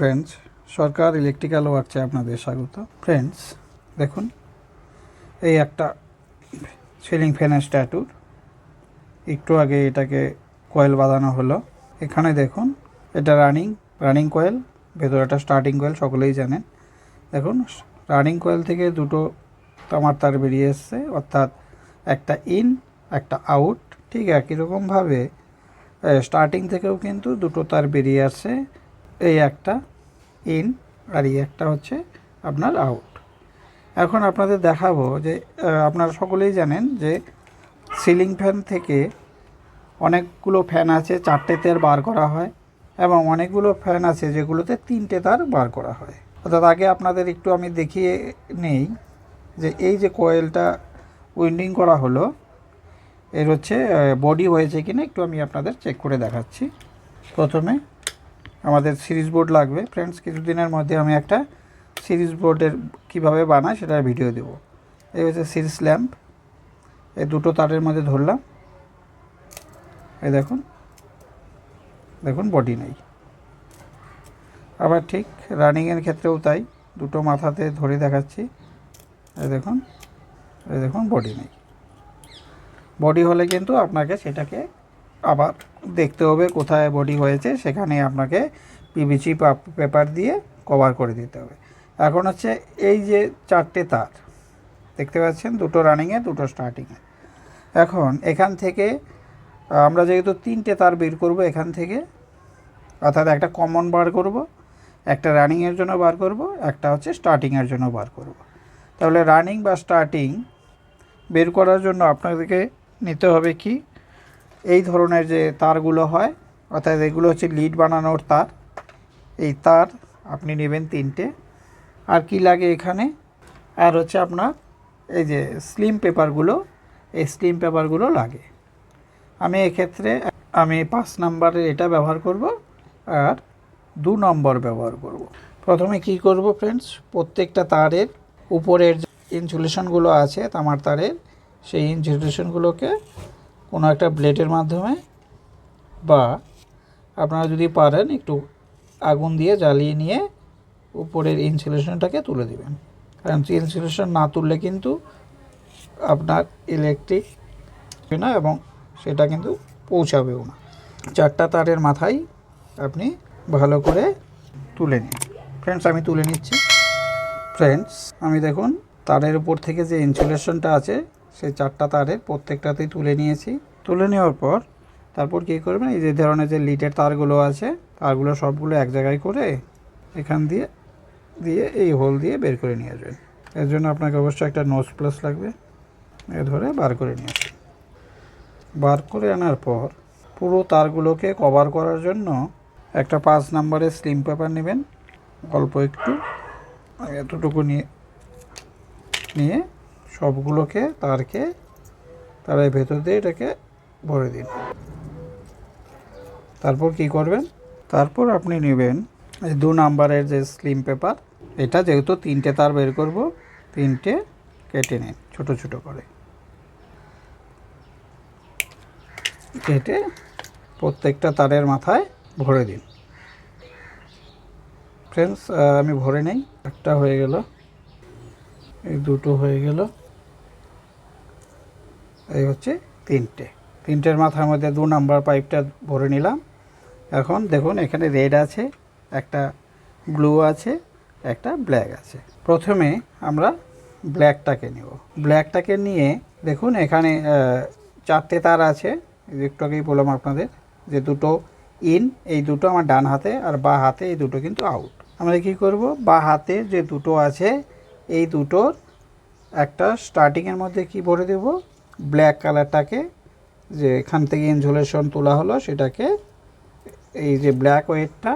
Friends সরকার electrical ওয়ার্কসে আপনাদের স্বাগত। Friends দেখুন, এই একটা সিলিং ফ্যানের স্ট্যাটুর একটু আগে এটাকে কয়েল বাঁধানো হলো। এখানে দেখুন, এটা রানিং রানিং কয়েল ভেতরে একটা স্টার্টিং কয়েল সকলেই জানেন। দেখুন রানিং কয়েল থেকে দুটো তামার তার বেরিয়ে এসছে, অর্থাৎ একটা ইন একটা আউট ঠিক একই রকমভাবে স্টার্টিং থেকেও কিন্তু দুটো তার বেরিয়ে আসছে। এই একটা ইন আর এই একটা হচ্ছে আপনার আউট। এখন আপনাদের দেখাবো যে আপনারা সকলেই জানেন যে সিলিং ফ্যান থেকে অনেকগুলো ফ্যান আছে চারটে তার বার করা হয় এবং অনেকগুলো ফ্যান আছে যেগুলোতে তিনটে তার বার করা হয়। অর্থাৎ আগে আপনাদের একটু আমি দেখিয়ে নেই যে এই যে কয়েলটা উইন্ডিং করা হলো, এর হচ্ছে বডি হয়েছে কিনা একটু আমি আপনাদের চেক করে দেখাচ্ছি। প্রথমে আমাদের সিরিজ বোর্ড লাগবে। ফ্রেন্ডস কিছুদিনের মধ্যে আমি একটা সিরিজ বোর্ডের কীভাবে বানায় সেটার ভিডিও দেবো। এই হচ্ছে সিরিজ ল্যাম্প এই দুটো তারের মধ্যে ধরলাম। এই দেখুন। দেখুন বডি নেই। আবার ঠিক রানিংয়ের ক্ষেত্রেও তাই। দুটো মাথাতে ধরে দেখাচ্ছি। এই দেখুন। এই দেখুন বডি নেই। বডি হলে কিন্তু আপনাকে সেটাকে আবার দেখতে হবে কোথায় বডি হয়েছে, সেখানে আপনাকে পিভিসি পেপার দিয়ে কভার করে দিতে হবে। এখন হচ্ছে এই যে চারটে তার, দেখতে পাচ্ছেন দুটো রানিংয়ে দুটো স্টার্টিংয়ে এখন এখান থেকে, আমরা যেহেতু তিনটে তার বের করব এখান থেকে, অর্থাৎ একটা কমন বার করব, একটা রানিংয়ের জন্য বার করব, একটা হচ্ছে স্টার্টিংয়ের জন্য বার করব। তাহলে রানিং বা স্টার্টিং বের করার জন্য আপনাদেরকে নিতে হবে কি? এই ধরনের যে তারগুলো হয়, অর্থাৎ এগুলো হচ্ছে লিড বানানোর তার, এই তার আপনি নেবেন তিনটে। আর কি লাগে এখানে? আর হচ্ছে আপনার এই যে স্লিম পেপারগুলো, এই স্লিম পেপারগুলো লাগে। আমি এক্ষেত্রে, আমি পাঁচ নাম্বারের এটা ব্যবহার করব আর দু নম্বর ব্যবহার করব। প্রথমে কি করব ফ্রেন্ডস প্রত্যেকটা তারের উপরের ইনসুলেশনগুলো আছে, তামার তারের, সেই ইনসুলেশনগুলোকে কোনো একটা ব্লেডের মাধ্যমে বা আপনারা যদি পারেন একটু আগুন দিয়ে জ্বালিয়ে নিয়ে উপরের ইনসুলেশনটাকে তুলে দিবেন। কারণ ইনসুলেশন না তুললে কিন্তু আপনার ইলেকট্রিক না এবং সেটা কিন্তু পৌঁছাবেও না। চারটা তারের মাথায় আপনি ভালো করে তুলে নিন। ফ্রেন্ডস আমি তুলে নিচ্ছি। ফ্রেন্ডস আমি দেখুন, তারের উপর থেকে যে ইনসুলেশনটা আছে সেই চারটা তারের প্রত্যেকটাতেই তুলে নিয়েছি। তুলে নেওয়ার পর তারপর কী করবেন? এই যে ধরনের যে লিটের তারগুলো আছে, তারগুলো সবগুলো এক জায়গায় করে এখান দিয়ে দিয়ে এই হোল দিয়ে বের করে নিয়ে আসবেন। এর জন্য আপনাকে অবশ্যই একটা নোজ প্লাস লাগবে। এ ধরে বার করে নিয়ে আসবেন। বার করে আনার পর পুরো তারগুলোকে কভার করার জন্য একটা পাঁচ নাম্বারের স্লিম পেপার নেবেন। অল্প একটু, এতটুকু নিয়ে নিয়ে সবগুলোকে তারকে তার ভেতর দিয়ে এটাকে ভরে দিন। তারপর কি করবেন? তারপর আপনি নেবেন দু নাম্বারের যে স্লিম পেপার এটা যেহেতু তিনটে তার বের করব, তিনটে কেটে নিন, ছোট ছোট করে। কেটে প্রত্যেকটা তারের মাথায় ভরে দিন। ফ্রেন্ডস আমি ভরে নেই, একটা হয়ে গেল। এই দুটো হয়ে গেল। এই হচ্ছে তিনটে। তিনটের মাথার মধ্যে দু নাম্বার পাইপটা ভরে নিলাম। এখন দেখুন, এখানে রেড আছে, একটা ব্লু আছে, একটা ব্ল্যাক আছে। প্রথমে আমরা ব্ল্যাকটাকে নেব। ব্ল্যাকটাকে নিয়ে দেখুন, এখানে চারটে তার আছে। একটু আগেই বললাম আপনাদের যে দুটো ইন, এই দুটো আমার ডান হাতে আর বা হাতে এই দুটো কিন্তু আউট। আমরা কি করব? বা হাতে যে দুটো আছে, এই দুটোর একটা স্টার্টিংয়ের মধ্যে কি ভরে দেব? ব্ল্যাক কালারটাকে যে এখান থেকে ইনসুলেশন তোলা হলো, সেটাকে এই যে ব্ল্যাক ওয়েটটা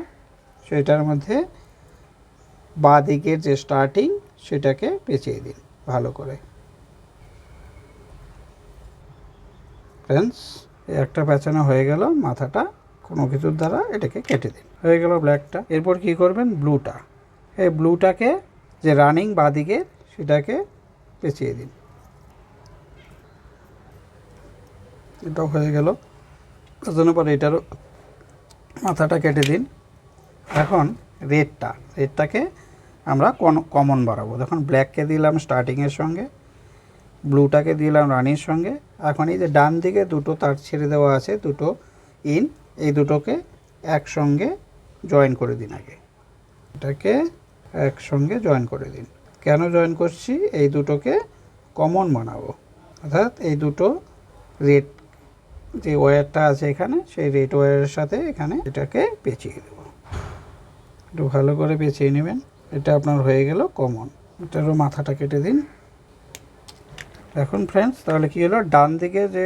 সেটার মধ্যে বাঁ দিকের যে স্টার্টিং সেটাকে পেঁচিয়ে দিন ভালো করে। ফ্রেন্ডস একটা পেঁচানো হয়ে গেল, মাথাটা কোনো কিছুর দ্বারা এটাকে কেটে দিন। হয়ে গেল ব্ল্যাকটা এরপর কি করবেন? ব্লুটা এই ব্লুটাকে যে রানিং বাদিকে সেটাকে পেঁচিয়ে দিন। এটাও হয়ে গেল। পেঁচানোর পর এটারও মাথাটা কেটে দিন। এখন রেডটা রেডটাকে আমরা কমন বাড়াবো। দেখুন ব্ল্যাককে দিলাম স্টার্টিংয়ের সঙ্গে ব্লুটাকে দিলাম রানির সঙ্গে। এখন এই যে ডান দিকে দুটো তার ছেড়ে দেওয়া আছে, দুটো ইন এই দুটোকে একসঙ্গে জয়েন করে দিন আগে। এটাকে একসঙ্গে জয়েন করে দিন। কেন জয়েন করছি? এই দুটোকে কমন বানাবো। অর্থাৎ এই দুটো রেড যে ওয়্যারটা আছে এখানে, সেই রেড ওয়্যারের সাথে এখানে এটাকে পেঁচিয়ে দেবো। একটু ভালো করে পেঁচিয়ে নেবেন। এটা আপনার হয়ে গেল কমন এটারও মাথাটা কেটে দিন। এখন ফ্রেন্ডস তাহলে কী হলো? ডান দিকে যে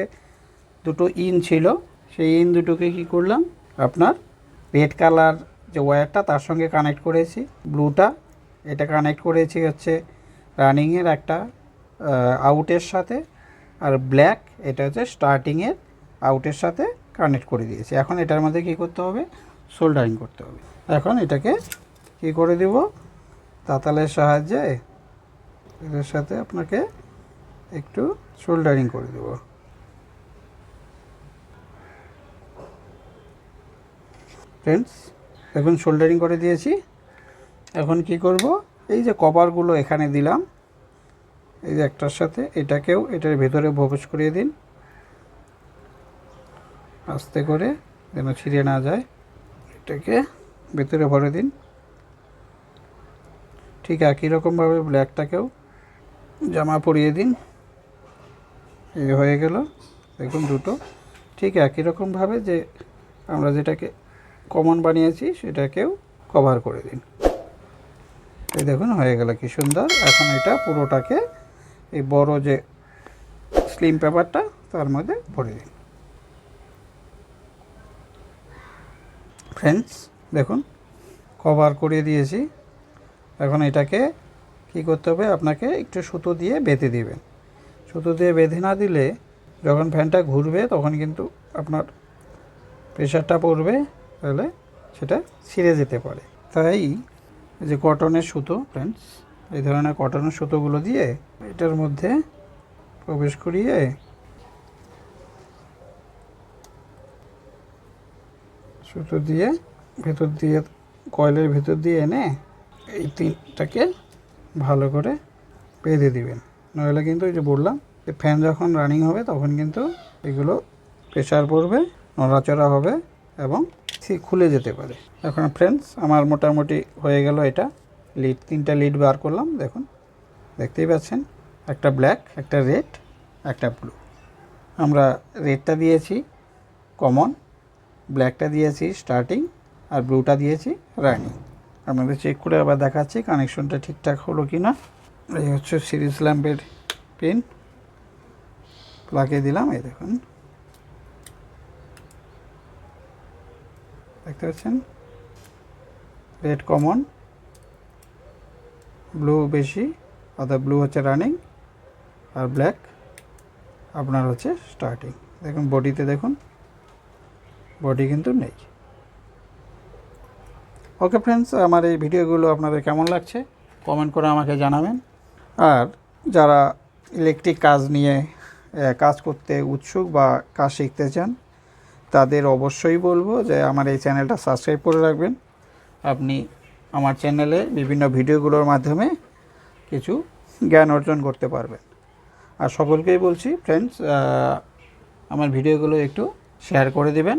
দুটো ইন ছিল, সেই ইন দুটোকে কি করলাম? আপনার রেড কালার যে ওয়্যারটা তার সঙ্গে কানেক্ট করেছি। ব্লুটা এটা কানেক্ট করেছি হচ্ছে রানিংয়ের একটা আউটের সাথে। আর ব্ল্যাক এটা হচ্ছে স্টার্টিংয়ের আউটের সাথে কানেক্ট করে দিয়েছি। এখন এটার মধ্যে কি করতে হবে? সোল্ডারিং করতে হবে। এখন এটাকে কি করে দিব? তাতালের সাহায্যে এদের সাথে আপনাকে একটু সোল্ডারিং করে দেব। ফ্রেন্ডস এখন সোল্ডারিং করে দিয়েছি। এখন কি করব? এই যে কভারগুলো এখানে দিলাম। এই যে একটার সাথে এটাকেও এটার ভেতরে প্রবেশ করিয়ে দিন। আস্তে করে যেন ছিঁড়ে না যায়, এটাকে ভেতরে ভরে দিন। ঠিক একই রকমভাবে ব্ল্যাকটাকেও জামা পরিয়ে দিন। এই হয়ে গেল, দেখুন দুটো। ঠিক একই রকমভাবে যে আমরা যেটাকে কমন বানিয়েছি, সেটাকেও কভার করে দিন। এই দেখুন, হয়ে গেল কি সুন্দর। এখন এটা পুরোটাকে এই বড় যে স্লিম পেপারটা, তার মধ্যে ভরে দিন। ফ্রেন্ডস দেখুন কভার করে দিয়েছি। এখন এটাকে কি করতে হবে? আপনাকে একটু সুতো দিয়ে বেঁধে দিবেন। সুতো দিয়ে বেঁধে না দিলে যখন ফ্যানটা ঘুরবে, তখন কিন্তু আপনার প্রেশারটা পড়বে, তাহলে সেটা ছিঁড়ে যেতে পারে। তাই যে কটনের সুতো ফ্রেন্ডস এই ধরনের কটনের সুতোগুলো দিয়ে এটার মধ্যে প্রবেশ করিয়ে সুতো দিয়ে ভেতর দিয়ে, কয়েলের ভেতর দিয়ে এনে এই তিনটাকে ভালো করে বেঁধে দিবেন। নইলে কিন্তু ওই যে বললাম, যে ফ্যান যখন রানিং হবে তখন কিন্তু এগুলো প্রেশার পড়বে, নড়াচড়া হবে এবং খুলে যেতে পারে। এখন ফ্রেন্ডস আমার মোটামুটি হয়ে গেল এটা। লিড তিনটা লিড বার করলাম, দেখুন, দেখতেই পাচ্ছেন, একটা ব্ল্যাক একটা রেড একটা ব্লু আমরা রেডটা দিয়েছি কমন ব্ল্যাকটা দিয়েছি স্টার্টিং আর ব্লুটা দিয়েছি রানিং আপনাদের চেক করে আবার দেখাচ্ছি কানেকশনটা ঠিকঠাক হলো কি না এই হচ্ছে সিরিজ ল্যাম্পের পিন লাগিয়ে দিলাম, এই দেখুন। দেখতে পাচ্ছেন? রেড কমন ব্লু বেশি অর্থাৎ ব্লু হচ্ছে রানিং আর ব্ল্যাক আপনার হচ্ছে স্টার্টিং দেখুন বডিতে দেখুন। বডি কিন্তু নেই। ওকে ফ্রেন্ডস আমার এই ভিডিওগুলো আপনাদের কেমন লাগছে? কমেন্ট করে আমাকে জানাবেন। আর যারা ইলেকট্রিক কাজ নিয়ে কাজ করতে উৎসুক বা কাজ শিখতে চান, তাদের অবশ্যই বলব যে আমার এই চ্যানেলটা সাবস্ক্রাইব করে রাখবেন। আপনি আমার চ্যানেলে বিভিন্ন ভিডিওগুলোর মাধ্যমে কিছু জ্ঞান অর্জন করতে পারবেন। আর সকলকেই বলছি ফ্রেন্ডস আমার ভিডিওগুলো একটু শেয়ার করে দেবেন।